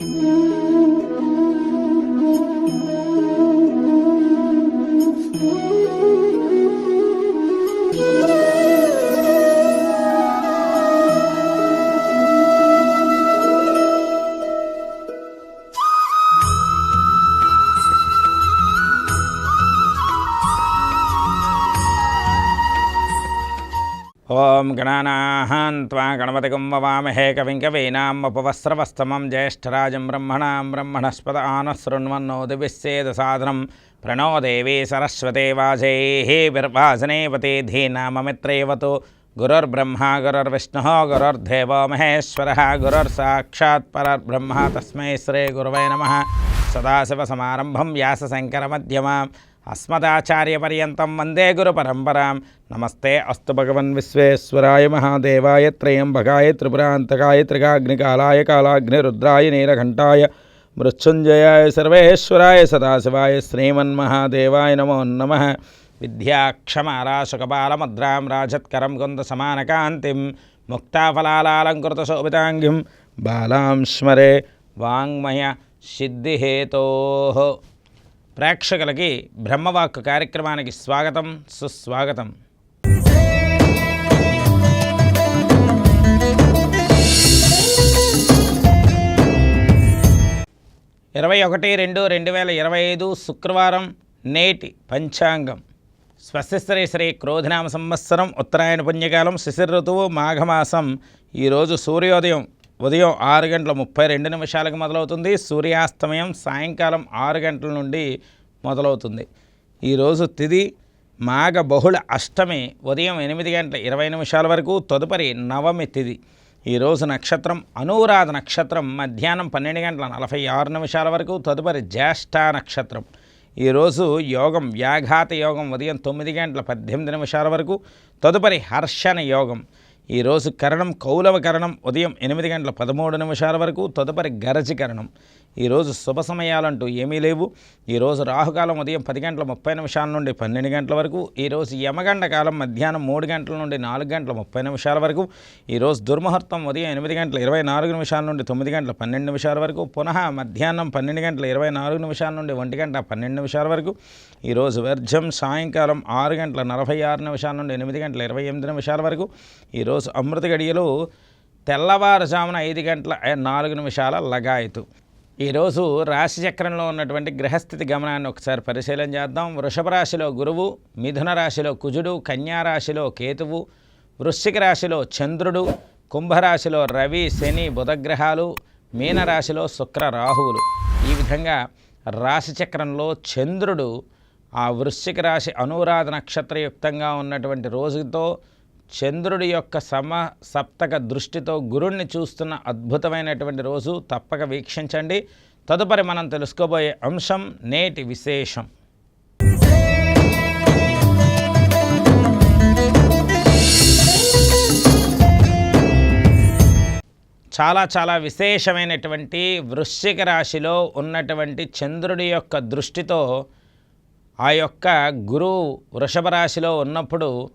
ఓం त्वा गणपतिगं ववामहे ज्येष्ठराज ब्रह्मण उपवस्रवस्तमं ज्येष्ठराजं ब्रह्मणां ब्रह्मणस्पद आनसृण्वन्नोदिभिस्सेदसाधनं प्रणो देवी सरस्वते वाजेः बिर्वासनेपते तो गुरुर्ब्रह्मा, गुरुर्विष्णुः, गुरुर्देवो महेश्वरः, गुरुर्साक्षात् तस्म तस्मै श्रीगुरवे नमः। సదాశివసమారంభం వ్యాసశంకరమధ్యమాం అస్మదాచార్యపర్యంతం వందే గురు పరంపరాం నమస్తే అస్తు భగవన్ విశ్వేశ్వరాయ మహాదేవాయ త్రయంబకాయ త్రిపురాంతకాయ త్రికాగ్నికాలాయ కాలాగ్నిరుద్రాయ నీలఘంటాయ మృత్యుంజయాయ సర్వేశ్వరాయ సదాశివాయ శ్రీమన్మహాదేవాయ నమో నమ విద్యాక్షమారాశుకపాలముద్రాం రాజత్కరం కుంద సమానకాంతిం ముక్తాఫలాలంకృత శోభితాంగిం బాలాం స్మరే వాంగ్మయ సిద్ధిహేతో. ప్రేక్షకులకి బ్రహ్మవాక్ కార్యక్రమానికి స్వాగతం సుస్వాగతం. ఇరవై ఒకటి రెండు రెండు వేల ఇరవై ఐదు శుక్రవారం నేటి పంచాంగం. స్వస్తిశ్రీ శ్రీ క్రోధినామ సంవత్సరం ఉత్తరాయణ పుణ్యకాలం శిశిర ఋతువు మాఘమాసం ఈరోజు సూర్యోదయం. ఉదయం ఆరు గంటల ముప్పై రెండు నిమిషాలకు మొదలవుతుంది. సూర్యాస్తమయం సాయంకాలం ఆరు గంటల నుండి మొదలవుతుంది. ఈరోజు తిది మాఘ బహుళ అష్టమి ఉదయం ఎనిమిది గంటల ఇరవై నిమిషాల వరకు తదుపరి నవమి తిది. ఈరోజు నక్షత్రం అనురాధ నక్షత్రం. మధ్యాహ్నం పన్నెండు గంటల నలభై ఆరు నిమిషాల వరకు తదుపరి జ్యేష్ఠ నక్షత్రం. ఈరోజు యోగం వ్యాఘాత యోగం ఉదయం తొమ్మిది గంటల పద్దెనిమిది నిమిషాల వరకు తదుపరి హర్షణ యోగం. ఈరోజు కరణం కౌలవ కరణం ఉదయం ఎనిమిది గంటల పదమూడు నిమిషాల వరకు తదుపరి గరజి కరణం. ఈరోజు శుభ సమయాలంటూ ఏమీ లేవు. ఈరోజు రాహుకాలం ఉదయం పది గంటల ముప్పై నిమిషాల నుండి పన్నెండు గంటల వరకు ఈరోజు యమగండ కాలం మధ్యాహ్నం మూడు గంటల నుండి నాలుగు గంటల ముప్పై నిమిషాల వరకు ఈరోజు దుర్ముహూర్తం ఉదయం ఎనిమిది గంటల ఇరవై నాలుగు నిమిషాల నుండి తొమ్మిది గంటల పన్నెండు నిమిషాల వరకు పునః మధ్యాహ్నం పన్నెండు గంటల ఇరవై నాలుగు నిమిషాల నుండి ఒంటి గంట పన్నెండు నిమిషాల వరకు ఈరోజు వర్జం సాయంకాలం ఆరు గంటల నలభై ఆరు నిమిషాల నుండి ఎనిమిది గంటల ఇరవై ఎనిమిది నిమిషాల వరకు ఈరోజు అమృత గడియలు తెల్లవారుజామున ఐదు గంటల నాలుగు నిమిషాల లగాయతు. ఈరోజు రాశిచక్రంలో ఉన్నటువంటి గ్రహస్థితి గమనాన్ని ఒకసారి పరిశీలన చేద్దాం. వృషభ రాశిలో గురువు మిథున రాశిలో కుజుడు కన్యా రాశిలో కేతువు వృశ్చిక రాశిలో చంద్రుడు కుంభరాశిలో రవి శని బుధగ్రహాలు మీనరాశిలో శుక్ర రాహువులు. ఈ విధంగా రాశిచక్రంలో చంద్రుడు ఆ వృశ్చిక రాశి అనురాధ నక్షత్రయుక్తంగా ఉన్నటువంటి రోజుతో చంద్రుడి యొక్క సమ సప్తక దృష్టితో గురుణ్ణి చూస్తున్న అద్భుతమైనటువంటి రోజు. తప్పక వీక్షించండి. తదుపరి మనం తెలుసుకోబోయే అంశం నేటి విశేషం. చాలా చాలా విశేషమైనటువంటి వృశ్చిక రాశిలో ఉన్నటువంటి చంద్రుడి యొక్క దృష్టితో ఆ యొక్క గురువు వృషభ రాశిలో ఉన్నప్పుడు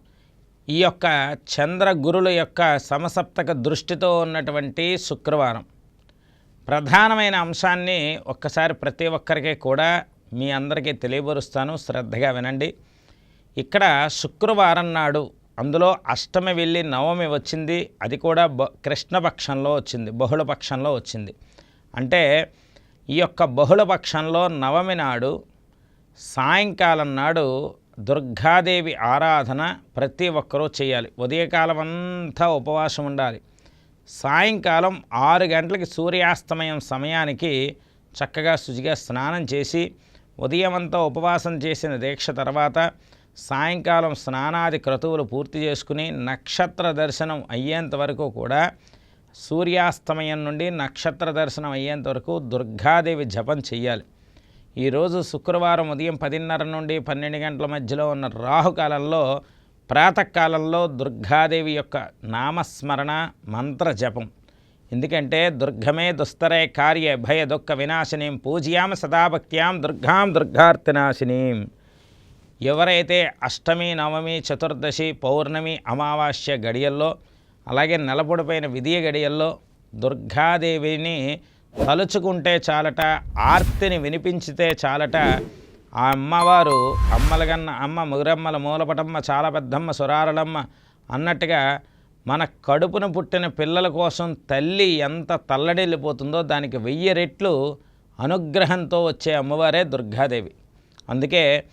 ఈ యొక్క చంద్ర గురుల యొక్క సమసప్తక దృష్టితో ఉన్నటువంటి శుక్రవారం. ప్రధానమైన అంశాన్ని ఒక్కసారి ప్రతి ఒక్కరికి కూడా మీ అందరికీ తెలియపరుస్తాను. శ్రద్ధగా వినండి. ఇక్కడ శుక్రవారం నాడు అందులో అష్టమి వెళ్ళి నవమి వచ్చింది. అది కూడా బ కృష్ణపక్షంలో వచ్చింది. బహుళపక్షంలో వచ్చింది. అంటే ఈ యొక్క బహుళపక్షంలో నవమి నాడు సాయంకాలం నాడు దుర్గాదేవి ఆరాధన ప్రతి ఒక్కరూ చేయాలి. ఉదయకాలం అంతా ఉపవాసం ఉండాలి. సాయంకాలం ఆరు గంటలకి సూర్యాస్తమయం సమయానికి చక్కగా శుచిగా స్నానం చేసి ఉదయం అంతా ఉపవాసం చేసిన దీక్ష తర్వాత సాయంకాలం స్నానాది క్రతువులు పూర్తి చేసుకుని నక్షత్ర దర్శనం అయ్యేంత వరకు కూడా సూర్యాస్తమయం నుండి నక్షత్ర దర్శనం అయ్యేంత వరకు దుర్గాదేవి జపం చెయ్యాలి ఈరోజు శుక్రవారం ఉదయం పదిన్నర నుండి పన్నెండు గంటల మధ్యలో ఉన్న రాహుకాలంలో ప్రాతకాలంలో దుర్గాదేవి యొక్క నామస్మరణ మంత్ర జపం ఎందుకంటే దుర్గమే దుస్తరే కార్య భయ దుఃఖ వినాశినీం పూజ్యాం సదాభక్త్యాం దుర్గాం దుర్గార్తినాశినీం. ఎవరైతే అష్టమి నవమి చతుర్దశి పౌర్ణమి అమావాస్య గడియల్లో అలాగే నెలపొడిపోయిన విధియ గడియల్లో దుర్గాదేవిని తలుచుకుంటే చాలట ఆర్తిని వినిపించితే చాలట. ఆ అమ్మవారు అమ్మలగన్న అమ్మ ముగురమ్మల మూలపటమ్మ చాలా పెద్దమ్మ సురారలమ్మ అన్నట్టుగా మన కడుపున పుట్టిన పిల్లల కోసం తల్లి ఎంత తల్లడిల్లిపోతుందో దానికి వెయ్యి రెట్లు అనుగ్రహంతో వచ్చే అమ్మవారే దుర్గాదేవి. అందుకే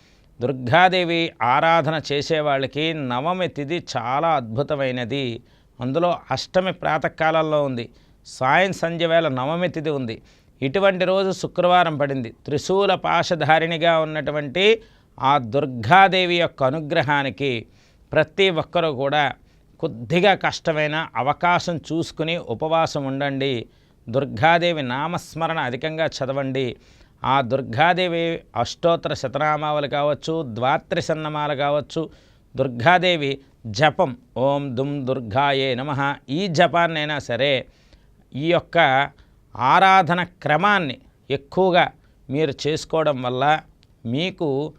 దుర్గాదేవి ఆరాధన చేసే వాళ్ళకి నవమి తిథి చాలా అద్భుతమైనది. అందులో అష్టమి ప్రాతకాలంలో ఉంది. సాయం సంధ్య వేళ నవమి తిథి ఉంది. ఇటువంటి రోజు శుక్రవారం పడింది. త్రిశూల పాశధారిణిగా ఉన్నటువంటి ఆ దుర్గాదేవి యొక్క అనుగ్రహానికి ప్రతి ఒక్కరూ కూడా కొద్దిగా కష్టమైన అవకాశం చూసుకుని ఉపవాసం ఉండండి. దుర్గాదేవి నామస్మరణ అధికంగా చదవండి. ఆ దుర్గాదేవి అష్టోత్తర శతనామాలు కావచ్చు ద్వాత్రి సన్నమాలు కావచ్చు దుర్గాదేవి జపం ఓం దుమ్ దుర్గాయే నమ. ఈ జపాన్నైనా సరే ఈ యొక్క ఆరాధన క్రమాన్ని ఎక్కువగా మీరు చేసుకోవడం వల్ల మీకు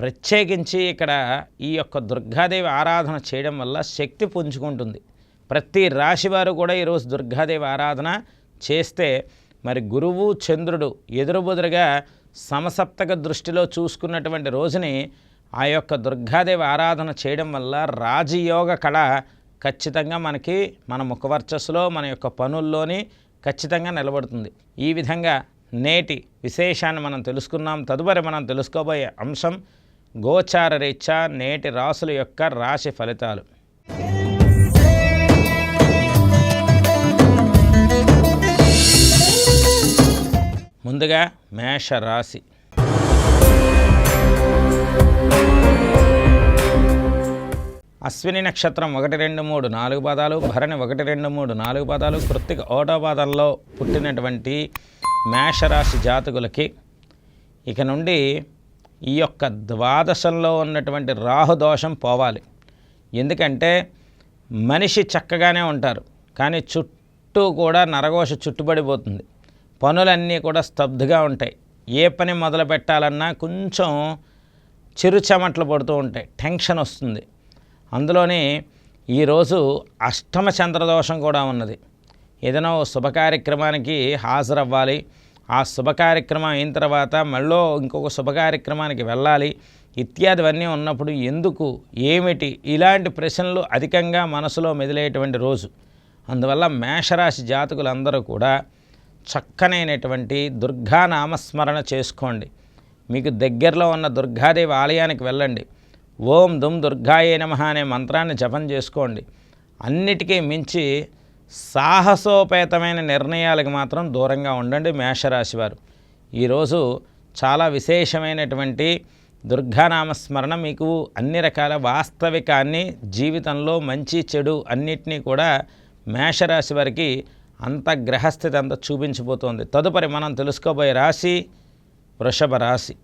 ప్రత్యేకించి ఇక్కడ ఈ యొక్క దుర్గాదేవి ఆరాధన చేయడం వల్ల శక్తి పుంజుకుంటుంది. ప్రతి రాశివారు కూడా ఈరోజు దుర్గాదేవి ఆరాధన చేస్తే మరి గురువు చంద్రుడు ఎదురుబుదురుగా సమసప్తక దృష్టిలో చూసుకున్నటువంటి రోజుని ఆ యొక్క దుర్గాదేవి ఆరాధన చేయడం వల్ల రాజయోగ కళ ఖచ్చితంగా మనకి మన ముఖవర్చస్సులో మన యొక్క పనుల్లోని ఖచ్చితంగా నిలబడుతుంది. ఈ విధంగా నేటి విశేషాన్ని మనం తెలుసుకున్నాం. తదుపరి మనం తెలుసుకోబోయే అంశం గోచార రీత్యా నేటి రాసుల యొక్క రాశి ఫలితాలు. ముందుగా మేష అశ్విని నక్షత్రం ఒకటి రెండు మూడు నాలుగు పాదాలు భరణి ఒకటి రెండు మూడు నాలుగు పాదాలు కృత్తిక ఓటో పాదంలో పుట్టినటువంటి మేషరాశి జాతకులకి ఇక నుండి ఈ యొక్క ద్వాదశంలో ఉన్నటువంటి రాహుదోషం పోవాలి. ఎందుకంటే మనిషి చక్కగానే ఉంటారు కానీ చుట్టూ కూడా నరఘోష చుట్టుబడిపోతుంది. పనులన్నీ కూడా స్తబ్దుగా ఉంటాయి. ఏ పని మొదలు పెట్టాలన్నా కొంచెం చిరుచమట్లు పడుతూ ఉంటాయి టెన్షన్ వస్తుంది. అందులోనే ఈరోజు అష్టమ చంద్రదోషం కూడా ఉన్నది. ఏదైనా ఓ శుభ కార్యక్రమానికి హాజరవ్వాలి. ఆ శుభ కార్యక్రమం అయిన తర్వాత మళ్ళీ ఇంకొక శుభ కార్యక్రమానికి వెళ్ళాలి. ఇత్యాదివన్నీ ఉన్నప్పుడు ఎందుకు ఏమిటి? ఇలాంటి ప్రశ్నలు అధికంగా మనసులో మెదిలేటువంటి రోజు. అందువల్ల మేషరాశి జాతకులందరూ కూడా చక్కనైనటువంటి దుర్గా నామస్మరణ చేసుకోండి. మీకు దగ్గరలో ఉన్న దుర్గాదేవి ఆలయానికి వెళ్ళండి. ఓం దుమ్ దుర్గాయే నమ అనే మంత్రాన్ని జపం చేసుకోండి. అన్నిటికీ మించి సాహసోపేతమైన నిర్ణయాలకు మాత్రం దూరంగా ఉండండి మేషరాశి వారు. ఈరోజు చాలా విశేషమైనటువంటి దుర్గానామస్మరణ మీకు అన్ని రకాల వాస్తవికాన్ని జీవితంలో మంచి చెడు అన్నిటినీ కూడా మేషరాశి వారికి అంత గ్రహస్థితి అంత చూపించిపోతుంది. తదుపరి మనం తెలుసుకోబోయే రాశి వృషభ రాశి.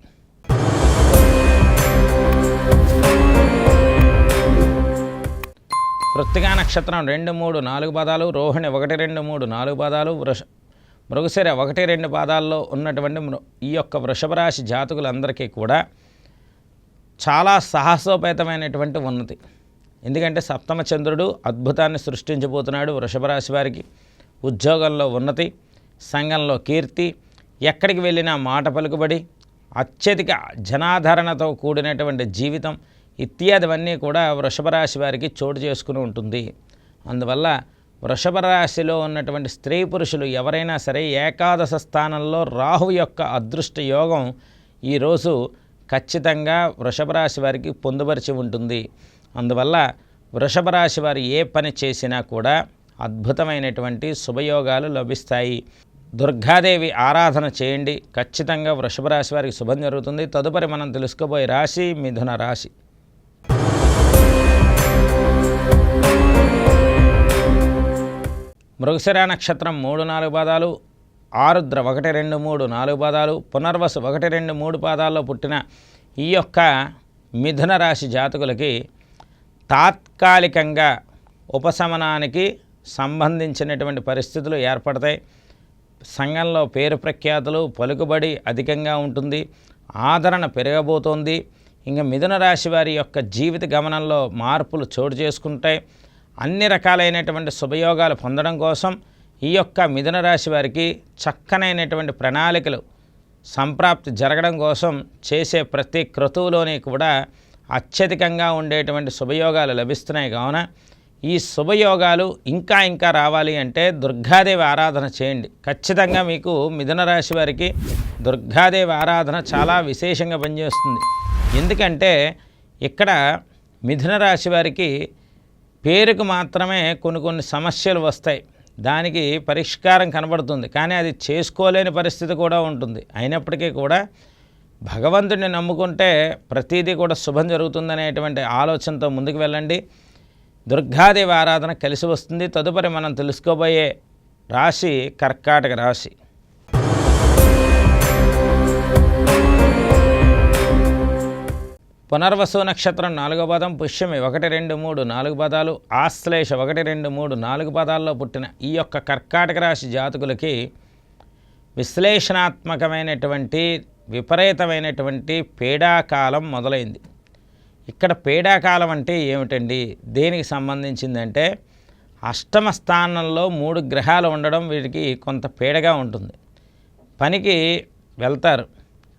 వృత్తిగా నక్షత్రం రెండు మూడు నాలుగు పాదాలు రోహిణి ఒకటి రెండు మూడు నాలుగు పాదాలు వృష మృగశిర ఒకటి రెండు పాదాల్లో ఉన్నటువంటి మృ- ఈ యొక్క వృషభ రాశి జాతకులందరికీ కూడా చాలా సాహసోపేతమైనటువంటి ఉన్నతి. ఎందుకంటే సప్తమ చంద్రుడు అద్భుతాన్ని సృష్టించబోతున్నాడు వృషభ రాశి వారికి. ఉద్యోగంలో ఉన్నతి సంఘంలో కీర్తి ఎక్కడికి వెళ్ళినా మాట పలుకుబడి అత్యధిక జనాదరణతో కూడినటువంటి జీవితం ఇత్యాదివన్నీ కూడా వృషభ రాశి వారికి చోటు చేసుకుని ఉంటుంది. అందువల్ల వృషభ రాశిలో ఉన్నటువంటి స్త్రీ పురుషులు ఎవరైనా సరే ఏకాదశ స్థానంలో రాహు యొక్క అదృష్ట యోగం ఈరోజు ఖచ్చితంగా వృషభ రాశి వారికి పొందుపరిచి ఉంటుంది. అందువల్ల వృషభ రాశి వారు ఏ పని చేసినా కూడా అద్భుతమైనటువంటి శుభయోగాలు లభిస్తాయి. దుర్గాదేవి ఆరాధన చేయండి. ఖచ్చితంగా వృషభ రాశి వారికి శుభం జరుగుతుంది. తదుపరి మనం తెలుసుకోబోయే రాశి మిథున రాశి. మృగశిర నక్షత్రం మూడు నాలుగు పాదాలు ఆరుద్ర ఒకటి రెండు మూడు నాలుగు పాదాలు పునర్వసు ఒకటి రెండు మూడు పాదాల్లో పుట్టిన ఈ యొక్క మిథున రాశి జాతకులకి తాత్కాలికంగా ఉపశమనానికి సంబంధించినటువంటి పరిస్థితులు ఏర్పడతాయి. సంఘంలో పేరు ప్రఖ్యాతులు పలుకుబడి అధికంగా ఉంటుంది. ఆదరణ పెరగబోతోంది. ఇంకా మిథున రాశి వారి యొక్క జీవిత గమనంలో మార్పులు చోటు చేసుకుంటాయి. అన్ని రకాలైనటువంటి శుభయోగాలు పొందడం కోసం ఈ యొక్క మిథున రాశి వారికి చక్కనైనటువంటి ప్రణాళికలు సంప్రాప్తి జరగడం కోసం చేసే ప్రతి క్రతువులోని కూడా అత్యధికంగా ఉండేటువంటి శుభయోగాలు లభిస్తున్నాయి. కావున ఈ శుభయోగాలు ఇంకా ఇంకా రావాలి అంటే దుర్గాదేవి ఆరాధన చేయండి. ఖచ్చితంగా మీకు మిథున రాశి వారికి దుర్గాదేవి ఆరాధన చాలా విశేషంగా పనిచేస్తుంది. ఎందుకంటే ఇక్కడ మిథున రాశి వారికి పేరుకు మాత్రమే కొన్ని కొన్ని సమస్యలు వస్తాయి. దానికి పరిష్కారం కనబడుతుంది. కానీ అది చేసుకోలేని పరిస్థితి కూడా ఉంటుంది. అయినప్పటికీ కూడా భగవంతుడిని నమ్ముకుంటే ప్రతిదీ కూడా శుభం జరుగుతుందనేటువంటి ఆలోచనతో ముందుకు వెళ్ళండి. దుర్గాదేవి ఆరాధన కలిసి వస్తుంది. తదుపరి మనం తెలుసుకోబోయే రాశి కర్కాటక రాశి. పునర్వసు నక్షత్రం నాలుగో పదం పుష్యమి ఒకటి రెండు మూడు నాలుగు పదాలు ఆశ్లేష ఒకటి రెండు మూడు నాలుగు పదాల్లో పుట్టిన ఈ యొక్క కర్కాటక రాశి జాతకులకి విశ్లేషణాత్మకమైనటువంటి విపరీతమైనటువంటి పీడాకాలం మొదలైంది. ఇక్కడ పీడాకాలం అంటే ఏమిటండి? దేనికి సంబంధించిందంటే అష్టమ స్థానంలో మూడు గ్రహాలు ఉండడం వీటికి కొంత పీడగా ఉంటుంది. పనికి వెళ్తారు.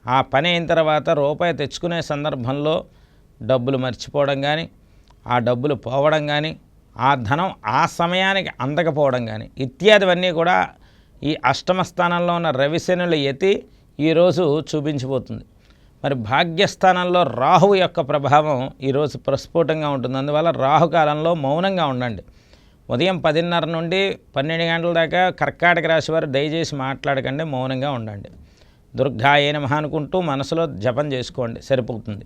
ఆ పని అయిన తర్వాత రూపాయి తెచ్చుకునే సందర్భంలో డబ్బులు మర్చిపోవడం కానీ ఆ డబ్బులు పోవడం కానీ ఆ ధనం ఆ సమయానికి అందకపోవడం కానీ ఇత్యాదివన్నీ కూడా ఈ అష్టమ స్థానంలో ఉన్న రవిశనుల యతి ఈరోజు చూపించిపోతుంది. మరి భాగ్యస్థానంలో రాహు యొక్క ప్రభావం ఈరోజు ప్రస్ఫుటంగా ఉంటుంది. అందువల్ల రాహుకాలంలో మౌనంగా ఉండండి. ఉదయం పదిన్నర నుండి పన్నెండు గంటల దాకా కర్కాటక రాశి వారు దయచేసి మాట్లాడకండి మౌనంగా ఉండండి. దుర్గాయే నమ అనుకుంటూ మనసులో జపం చేసుకోండి సరిపోతుంది.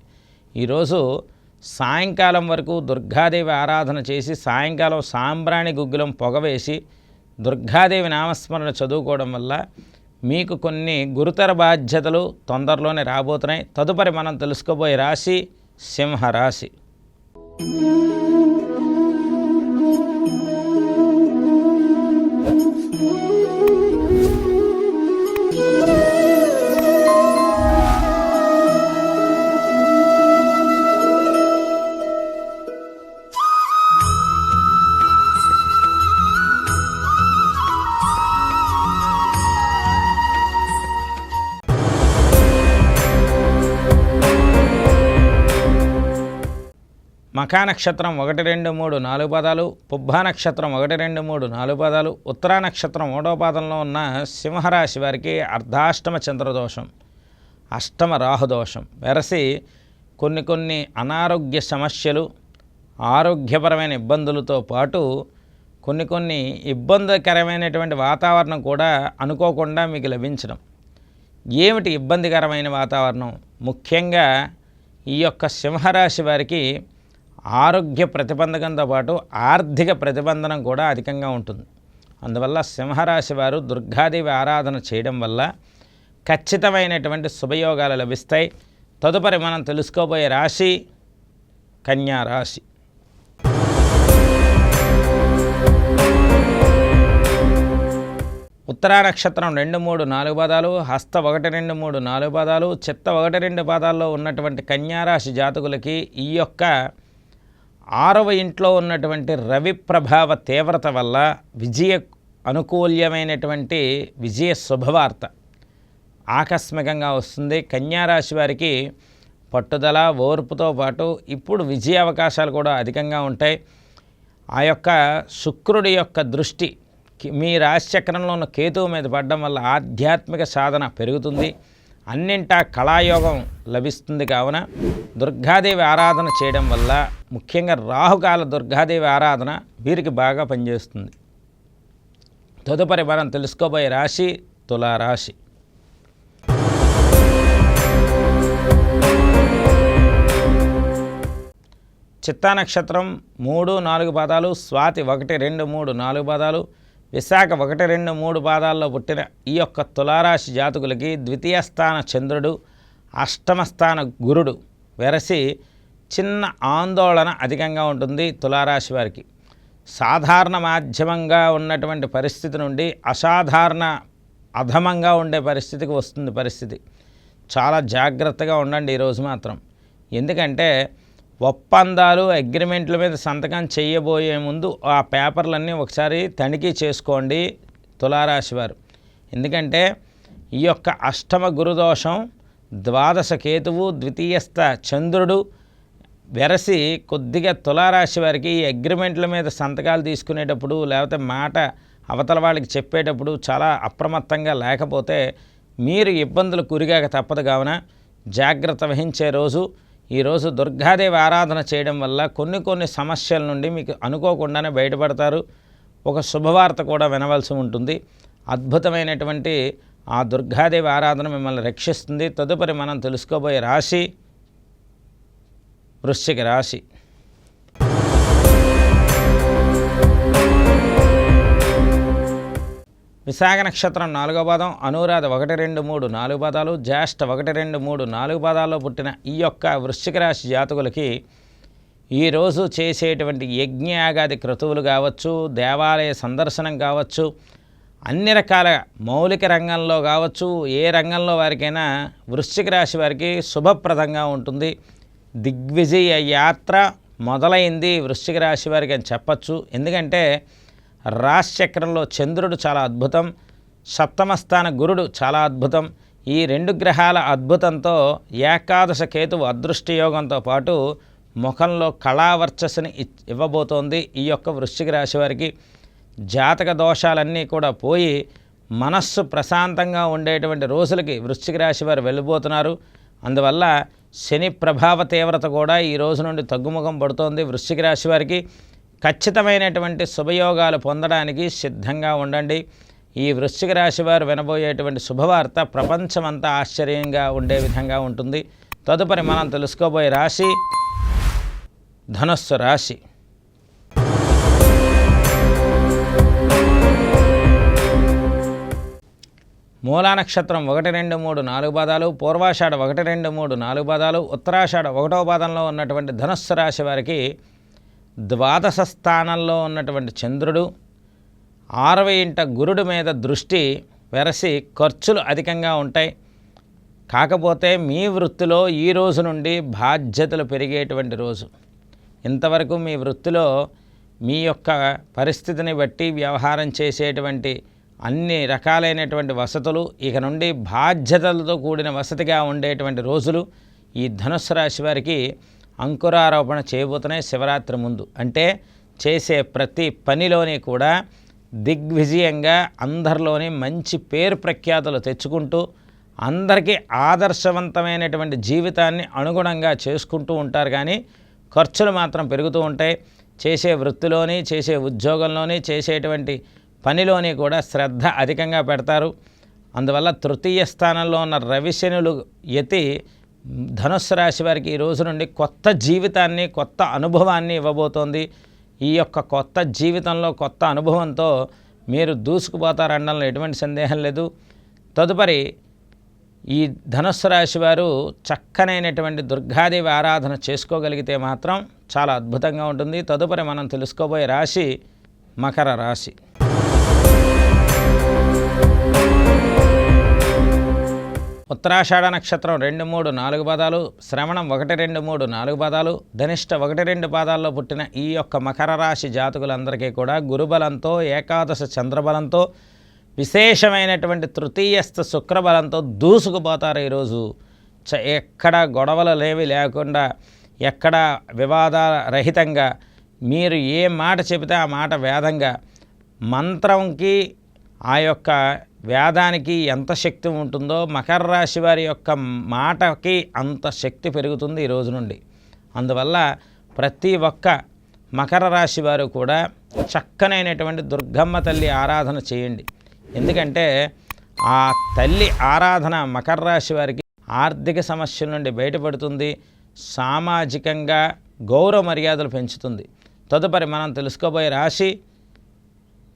ఈరోజు సాయంకాలం వరకు దుర్గాదేవి ఆరాధన చేసి సాయంకాలం సాంబ్రాణి గుగ్గులం పొగవేసి దుర్గాదేవి నామస్మరణ చదువుకోవడం వల్ల మీకు కొన్ని గురుతర బాధ్యతలు తొందరలోనే రాబోతున్నాయి. తదుపరి మనం తెలుసుకోబోయే రాశి సింహరాశి. మఖా నక్షత్రం ఒకటి రెండు మూడు నాలుగు పదాలు పుబ్బా నక్షత్రం ఒకటి రెండు మూడు నాలుగు పదాలు ఉత్తరా నక్షత్రం మూడవ పాదంలో ఉన్న సింహరాశి వారికి అర్ధాష్టమ చంద్రదోషం అష్టమ రాహుదోషం. వెరసి కొన్ని కొన్ని అనారోగ్య సమస్యలు ఆరోగ్యపరమైన ఇబ్బందులతో పాటు కొన్ని కొన్ని ఇబ్బందికరమైనటువంటి వాతావరణం కూడా అనుకోకుండా మీకు లభించడం. ఏమిటి ఇబ్బందికరమైన వాతావరణం? ముఖ్యంగా ఈ యొక్క సింహరాశి వారికి ఆరోగ్య ప్రతిబంధకంతో పాటు ఆర్థిక ప్రతిబంధనం కూడా అధికంగా ఉంటుంది. అందువల్ల సింహరాశి వారు దుర్గాదేవి ఆరాధన చేయడం వల్ల ఖచ్చితమైనటువంటి శుభయోగాలు లభిస్తాయి. తదుపరి మనం తెలుసుకోబోయే రాశి కన్యా రాశి. ఉత్తరా నక్షత్రం రెండు మూడు నాలుగు పాదాలు హస్త ఒకటి రెండు మూడు నాలుగు పాదాలు చిత్త ఒకటి రెండు పాదాల్లో ఉన్నటువంటి కన్యారాశి జాతకులకి ఈ యొక్క ఆరవ ఇంట్లో ఉన్నటువంటి రవి ప్రభావ తీవ్రత వల్ల విజయ అనుకూల్యమైనటువంటి విజయ శుభవార్త ఆకస్మికంగా వస్తుంది. కన్యారాశి వారికి పట్టుదల ఓర్పుతో పాటు ఇప్పుడు విజయ అవకాశాలు కూడా అధికంగా ఉంటాయి. ఆ యొక్క శుక్రుడి యొక్క దృష్టి మీ రాశిచక్రంలో ఉన్న కేతువు మీద పడడం వల్ల ఆధ్యాత్మిక సాధన పెరుగుతుంది. అన్నింటా కళాయోగం లభిస్తుంది కావున దుర్గాదేవి ఆరాధన చేయడం వల్ల ముఖ్యంగా రాహుకాల దుర్గాదేవి ఆరాధన వీరికి బాగా పనిచేస్తుంది. తదుపరి మనం తెలుసుకోబోయే రాశి తులారాశి. చిత్తా నక్షత్రం మూడు నాలుగు పాదాలు స్వాతి ఒకటి రెండు మూడు నాలుగు పాదాలు విశాఖ ఒకటి రెండు మూడు పాదాల్లో పుట్టిన ఈ యొక్క తులారాశి జాతకులకి ద్వితీయ స్థాన చంద్రుడు అష్టమ స్థాన గురుడు వెరసి చిన్న ఆందోళన అధికంగా ఉంటుంది తులారాశి వారికి. సాధారణ మాధ్యమంగా ఉన్నటువంటి పరిస్థితి నుండి అసాధారణ అధమంగా ఉండే పరిస్థితికి వస్తుంది పరిస్థితి. చాలా జాగ్రత్తగా ఉండండి ఈరోజు మాత్రం. ఎందుకంటే ఒప్పందాలు అగ్రిమెంట్ల మీద సంతకం చేయబోయే ముందు ఆ పేపర్లన్నీ ఒకసారి తనిఖీ చేసుకోండి తులారాశి వారు. ఎందుకంటే ఈ యొక్క అష్టమ గురుదోషం ద్వాదశ కేతువు ద్వితీయస్థ చంద్రుడు వెరసి కొద్దిగా తులారాశి వారికి ఈ అగ్రిమెంట్ల మీద సంతకాలు తీసుకునేటప్పుడు లేకపోతే మాట అవతల వాళ్ళకి చెప్పేటప్పుడు చాలా అప్రమత్తంగా లేకపోతే మీరు ఇబ్బందులు కురిగాక తప్పదు. కావున జాగ్రత్త వహించే రోజు ఈరోజు దుర్గాదేవి ఆరాధన చేయడం వల్ల కొన్ని కొన్ని సమస్యల నుండి మీకు అనుకోకుండానే బయటపడతారు. ఒక శుభవార్త కూడా వినవలసి ఉంటుంది. అద్భుతమైనటువంటి ఆ దుర్గాదేవి ఆరాధన మిమ్మల్ని రక్షిస్తుంది. తదుపరి మనం తెలుసుకోబోయే రాశి వృశ్చిక రాశి. విశాఖ నక్షత్రం నాలుగో పాదం అనురాధ ఒకటి రెండు మూడు నాలుగు పాదాలు జ్యేష్ఠ ఒకటి రెండు మూడు నాలుగు పాదాల్లో పుట్టిన ఈ యొక్క వృశ్చిక రాశి జాతకులకి ఈరోజు చేసేటువంటి యజ్ఞయాగాది క్రతువులు కావచ్చు దేవాలయ సందర్శనం కావచ్చు అన్ని రకాల మౌలిక రంగంలో కావచ్చు ఏ రంగంలో వారికైనా వృశ్చిక రాశి వారికి శుభప్రదంగా ఉంటుంది. దిగ్విజయ యాత్ర మొదలైంది వృశ్చిక రాశి వారికి అని చెప్పచ్చు. ఎందుకంటే రాశిచక్రంలో చంద్రుడు చాలా అద్భుతం. సప్తమస్థాన గురుడు చాలా అద్భుతం. ఈ రెండు గ్రహాల అద్భుతంతో ఏకాదశ కేతువు అదృష్టయోగంతో పాటు ముఖంలో కళావర్చస్సుని ఇవ్వబోతోంది ఈ యొక్క వృశ్చిక రాశి వారికి. జాతక దోషాలన్నీ కూడా పోయి మనస్సు ప్రశాంతంగా ఉండేటువంటి రోజులకి వృశ్చిక రాశి వారు వెళ్ళిపోతున్నారు అందువల్ల శని ప్రభావ తీవ్రత కూడా ఈ రోజు నుండి తగ్గుముఖం పడుతోంది వృశ్చిక రాశి వారికి. ఖచ్చితమైనటువంటి శుభయోగాలు పొందడానికి సిద్ధంగా ఉండండి. ఈ వృశ్చిక రాశి వారు వినబోయేటువంటి శుభవార్త ప్రపంచమంతా ఆశ్చర్యంగా ఉండే విధంగా ఉంటుంది. తదుపరి మనం తెలుసుకోబోయే రాశి ధనస్సు రాశి. మూలా నక్షత్రం ఒకటి రెండు మూడు నాలుగు పాదాలు పూర్వాషాఢ ఒకటి రెండు మూడు నాలుగు పాదాలు ఉత్తరాషాఢ ఒకటో పాదంలో ఉన్నటువంటి ధనస్సు రాశి వారికి ద్వాదశ స్థానంలో ఉన్నటువంటి చంద్రుడు ఆరవ ఇంట గురుడు మీద దృష్టి వెరసి ఖర్చులు అధికంగా ఉంటాయి. కాకపోతే మీ వృత్తిలో ఈ రోజు నుండి బాధ్యతలు పెరిగేటువంటి రోజు. ఇంతవరకు మీ వృత్తిలో మీ యొక్క పరిస్థితిని బట్టి వ్యవహారం చేసేటువంటి అన్ని రకాలైనటువంటి వసతులు ఇక నుండి బాధ్యతలతో కూడిన వసతిగా ఉండేటువంటి రోజులు ఈ ధనుసు రాశి వారికి అంకురారోపణ చేయబోతున్నాయి శివరాత్రి ముందు. అంటే చేసే ప్రతి పనిలోని కూడా దిగ్విజయంగా అందరిలోని మంచి పేరు ప్రఖ్యాతులు తెచ్చుకుంటూ అందరికీ ఆదర్శవంతమైనటువంటి జీవితాన్ని అనుగుణంగా చేసుకుంటూ ఉంటారు. కానీ ఖర్చులు మాత్రం పెరుగుతూ ఉంటాయి. చేసే వృత్తిలోని చేసే ఉద్యోగంలోని చేసేటువంటి పనిలోని కూడా శ్రద్ధ అధికంగా పెడతారు. అందువల్ల తృతీయ స్థానంలో ఉన్న రవిశనులు యతి ధనుస్సు రాశి వారికి ఈ రోజు నుండి కొత్త జీవితాన్ని కొత్త అనుభవాన్ని ఇవ్వబోతోంది. ఈ యొక్క కొత్త జీవితంలో కొత్త అనుభవంతో మీరు దూసుకుపోతారనడంలో ఎటువంటి సందేహం లేదు. తదుపరి ఈ ధనుస్సు రాశి వారు చక్కనైనటువంటి దుర్గాదేవి ఆరాధన చేసుకోగలిగితే మాత్రం చాలా అద్భుతంగా ఉంటుంది. తదుపరి మనం తెలుసుకోబోయే రాశి మకర రాశి. ఉత్తరాషాఢ నక్షత్రం రెండు మూడు నాలుగు పాదాలు శ్రవణం ఒకటి రెండు మూడు నాలుగు పాదాలు ధనిష్ట ఒకటి రెండు పాదాల్లో పుట్టిన ఈ యొక్క మకర రాశి జాతకులందరికీ కూడా గురుబలంతో ఏకాదశ చంద్రబలంతో విశేషమైనటువంటి తృతీయస్థ శుక్రబలంతో దూసుకుపోతారు ఈరోజు. చ ఎక్కడ గొడవలు లేవి లేకుండా ఎక్కడ వివాద రహితంగా మీరు ఏ మాట చెబితే ఆ మాట వేదంగా మంత్రంకి ఆ యొక్క వేదానికి ఎంత శక్తి ఉంటుందో మకర రాశి వారి యొక్క మాటకి అంత శక్తి పెరుగుతుంది ఈ రోజు నుండి. అందువల్ల ప్రతి ఒక్క మకర రాశి వారు కూడా చక్కనైనటువంటి దుర్గమ్మ తల్లి ఆరాధన చేయండి. ఎందుకంటే ఆ తల్లి ఆరాధన మకర రాశి వారికి ఆర్థిక సమస్యల నుండి బయటపడుతుంది సామాజికంగా గౌరవ మర్యాదలు పెంచుతుంది. తదుపరి మనం తెలుసుకోబోయే రాశి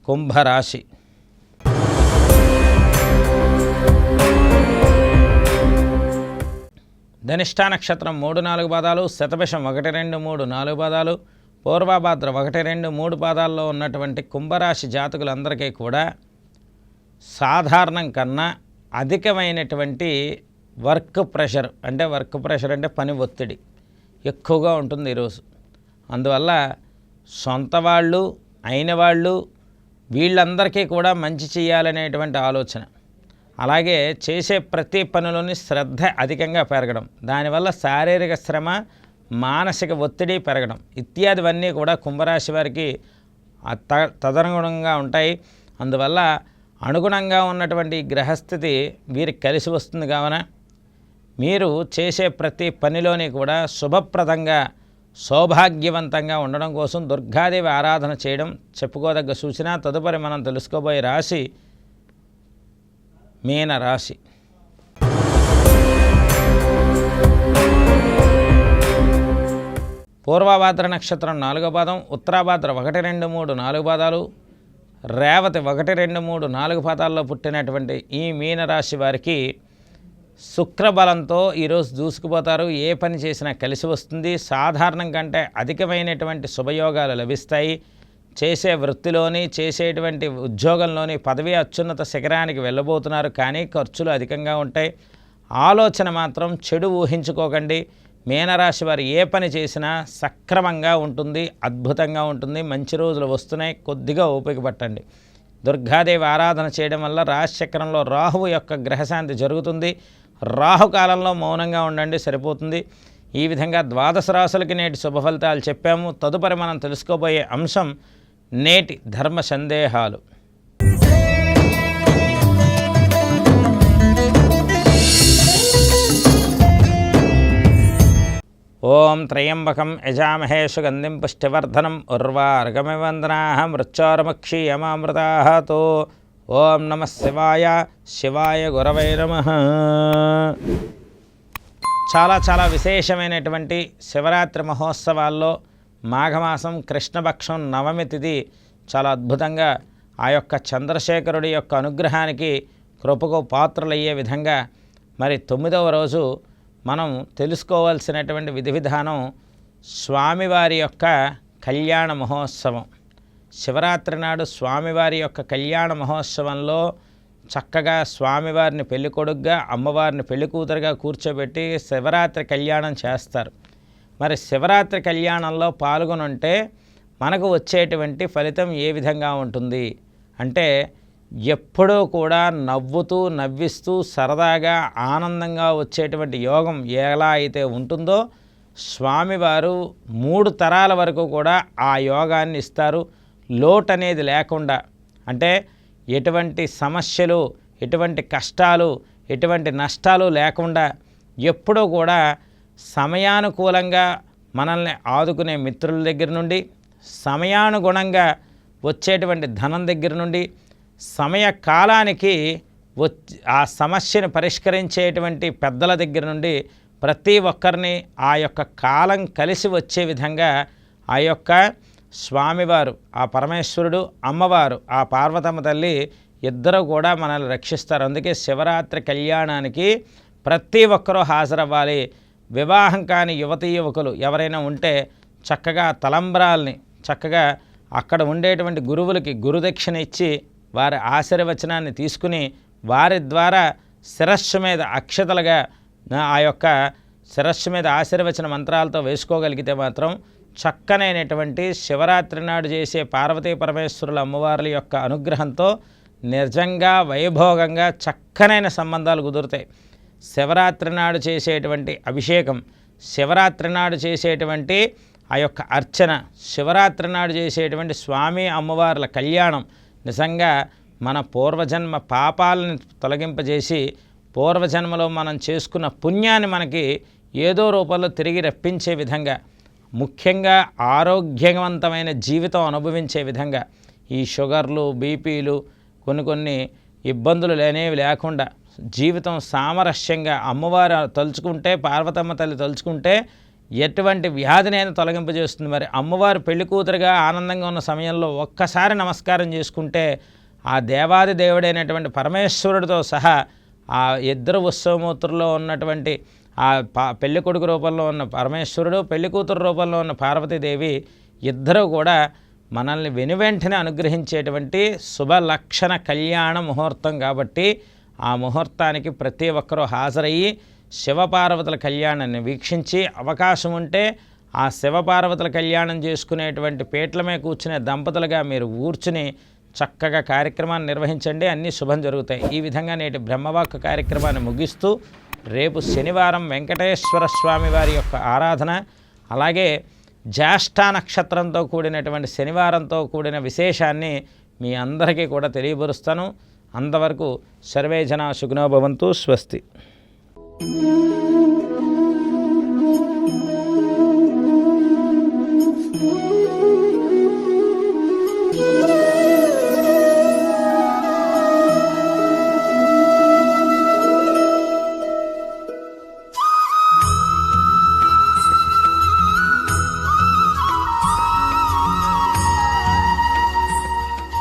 కుంభరాశి. ధనిష్ఠా నక్షత్రం మూడు నాలుగు పాదాలు శతభిషం ఒకటి రెండు మూడు నాలుగు పాదాలు పూర్వభాద్ర ఒకటి రెండు మూడు పాదాల్లో ఉన్నటువంటి కుంభరాశి జాతకులందరికీ కూడా సాధారణం కన్నా అధికమైనటువంటి వర్క్ ప్రెషర్ అంటే వర్క్ ప్రెషర్ అంటే పని ఒత్తిడి ఎక్కువగా ఉంటుంది ఈరోజు. అందువల్ల సొంత వాళ్ళు అయిన వాళ్ళు వీళ్ళందరికీ కూడా మంచి చేయాలనేటువంటి ఆలోచన. అలాగే చేసే ప్రతి పనిలోని శ్రద్ధ అధికంగా పెరగడం దానివల్ల శారీరక శ్రమ మానసిక ఒత్తిడి పెరగడం ఇత్యాదివన్నీ కూడా కుంభరాశి వారికి త- తదనుగుణంగా ఉంటాయి. అందువల్ల అనుగుణంగా ఉన్నటువంటి గ్రహస్థితి వీరికి కలిసి వస్తుంది కావున మీరు చేసే ప్రతి పనిలోని కూడా శుభప్రదంగా సౌభాగ్యవంతంగా ఉండడం కోసం దుర్గాదేవి ఆరాధన చేయడం చెప్పుకోదగ్గ సూచన. తదుపరి మనం తెలుసుకోబోయే రాశి మీన రాశి పూర్వభాద్ర నక్షత్రం నాలుగో పాదం ఉత్తరాభాద్ర ఒకటి రెండు మూడు నాలుగు పాదాలు రేవతి ఒకటి రెండు మూడు నాలుగు పాదాల్లో పుట్టినటువంటి ఈ మీనరాశి వారికి శుక్రబలంతో ఈరోజు దూసుకుపోతారు. ఏ పని చేసినా కలిసి వస్తుంది. సాధారణం కంటే అధికమైనటువంటి శుభయోగాలు లభిస్తాయి. చేసే వృత్తిలోని చేసేటువంటి ఉద్యోగంలోని పదవి అత్యున్నత శిఖరానికి వెళ్ళబోతున్నారు. కానీ ఖర్చులు అధికంగా ఉంటాయి. ఆలోచన మాత్రం చెడు ఊహించుకోకండి. మీనరాశి వారు ఏ పని చేసినా సక్రమంగా ఉంటుంది అద్భుతంగా ఉంటుంది. మంచి రోజులు వస్తున్నాయి. కొద్దిగా ఓపిక పట్టండి. దుర్గాదేవి ఆరాధన చేయడం వల్ల రాశిచక్రంలో రాహువు యొక్క గ్రహశాంతి జరుగుతుంది. రాహుకాలంలో మౌనంగా ఉండండి సరిపోతుంది. ఈ విధంగా ద్వాదశ రాశులకి నేటి శుభ ఫలితాలు చెప్పాము. తదుపరి మనం తెలుసుకోబోయే అంశం నేటి ధర్మ సందేహాలు. ఓం త్రయంబకం యజామహే సుగంధిం పుష్టివర్ధనం ఉర్వార్గమివందనా మృచ్చోరమక్షీయమామృతాతో ఓం నమ శివాయ శివాయ గురవై నమ. చాలా చాలా విశేషమైనటువంటి శివరాత్రి మహోత్సవాల్లో మాఘమాసం కృష్ణపక్షం నవమి తిథి చాలా అద్భుతంగా ఆ యొక్క చంద్రశేఖరుడి యొక్క అనుగ్రహానికి కృపకు పాత్రలయ్యే విధంగా మరి తొమ్మిదవ రోజు మనం తెలుసుకోవాల్సినటువంటి విధి విధానం స్వామివారి యొక్క కళ్యాణ మహోత్సవం. శివరాత్రి నాడు స్వామివారి యొక్క కళ్యాణ మహోత్సవంలో చక్కగా స్వామివారిని పెళ్ళి కొడుగ్గా అమ్మవారిని పెళ్ళి కూతురుగా కూర్చోబెట్టి శివరాత్రి కళ్యాణం చేస్తారు. మరి శివరాత్రి కళ్యాణంలో పాల్గొనుంటే మనకు వచ్చేటువంటి ఫలితం ఏ విధంగా ఉంటుంది? అంటే ఎప్పుడూ కూడా నవ్వుతూ నవ్విస్తూ సరదాగా ఆనందంగా వచ్చేటువంటి యోగం ఎలా అయితే ఉంటుందో స్వామివారు మూడు తరాల వరకు కూడా ఆ యోగాన్ని ఇస్తారు. లోటు అనేది లేకుండా. అంటే ఎటువంటి సమస్యలు ఎటువంటి కష్టాలు ఎటువంటి నష్టాలు లేకుండా ఎప్పుడూ కూడా సమయానుకూలంగా మనల్ని ఆదుకునే మిత్రుల దగ్గర నుండి సమయానుగుణంగా వచ్చేటువంటి ధనం దగ్గర నుండి సమయ కాలానికి వచ్చి ఆ సమస్యను పరిష్కరించేటువంటి పెద్దల దగ్గర నుండి ప్రతి ఒక్కరిని ఆ యొక్క కాలం కలిసి వచ్చే విధంగా ఆ యొక్క స్వామివారు ఆ పరమేశ్వరుడు అమ్మవారు ఆ పార్వతమ్మ తల్లి ఇద్దరు కూడా మనల్ని రక్షిస్తారు. అందుకే శివరాత్రి కళ్యాణానికి ప్రతి ఒక్కరూ హాజరవ్వాలి. వివాహం కాని యువతీ యువకులు ఎవరైనా ఉంటే చక్కగా తలంబ్రాల్ని చక్కగా అక్కడ ఉండేటువంటి గురువులకి గురుదక్షిణ ఇచ్చి వారి ఆశీర్వచనాన్ని తీసుకుని వారి ద్వారా శిరస్సు మీద అక్షతలుగా ఆ యొక్క శిరస్సు మీద ఆశీర్వచన మంత్రాలతో వేసుకోగలిగితే మాత్రం చక్కనైనటువంటి శివరాత్రి నాడు చేసే పార్వతీ పరమేశ్వరుల అమ్మవార్ల యొక్క అనుగ్రహంతో నిజంగా వైభోగంగా చక్కనైన సంబంధాలు కుదురుతాయి. శివరాత్రి నాడు చేసేటువంటి అభిషేకం శివరాత్రి నాడు చేసేటువంటి ఆ యొక్క అర్చన శివరాత్రి నాడు చేసేటువంటి స్వామి అమ్మవార్ల కళ్యాణం నిజంగా మన పూర్వజన్మ పాపాలను తొలగింపజేసి పూర్వజన్మలో మనం చేసుకున్న పుణ్యాన్ని మనకి ఏదో రూపంలో తిరిగి రప్పించే విధంగా ముఖ్యంగా ఆరోగ్యవంతమైన జీవితం అనుభవించే విధంగా ఈ షుగర్లు బీపీలు కొన్ని కొన్ని ఇబ్బందులు లేనేవి లేకుండా జీవితం సామరస్యంగా అమ్మవారు తలుచుకుంటే పార్వతమ్మ తల్లి తలుచుకుంటే ఎటువంటి వ్యాధినైనా తొలగింపజేస్తుంది. మరి అమ్మవారు పెళ్ళి కూతురుగా ఆనందంగా ఉన్న సమయంలో ఒక్కసారి నమస్కారం చేసుకుంటే ఆ దేవాది దేవుడైనటువంటి పరమేశ్వరుడితో సహా ఆ ఇద్దరు ఉత్సవమూర్తుల్లో ఉన్నటువంటి ఆ పా పెళ్ళి కొడుకు రూపంలో ఉన్న పరమేశ్వరుడు పెళ్ళి కూతురు రూపంలో ఉన్న పార్వతీదేవి ఇద్దరు కూడా మనల్ని వెనువెంటనే అనుగ్రహించేటువంటి శుభ లక్షణ కళ్యాణ ముహూర్తం కాబట్టి ఆ ముహూర్తానికి ప్రతి ఒక్కరూ హాజరయ్యి శివపార్వతుల కళ్యాణాన్ని వీక్షించి అవకాశం ఉంటే ఆ శివపార్వతుల కళ్యాణం చేసుకునేటువంటి పీటలమే మీద కూర్చునే దంపతులుగా మీరు ఊర్చుని చక్కగా కార్యక్రమాన్ని నిర్వహించండి. అన్నీ శుభం జరుగుతాయి. ఈ విధంగా నేటి బ్రహ్మవాక్ కార్యక్రమాన్ని ముగిస్తూ రేపు శనివారం వెంకటేశ్వర స్వామి వారి యొక్క ఆరాధన అలాగే జ్యేష్ఠ నక్షత్రంతో కూడినటువంటి శనివారంతో కూడిన విశేషాన్ని మీ అందరికీ కూడా తెలియపరుస్తాను. అంతవరకు సర్వే జన సుఖనోభవంతు స్వస్తి.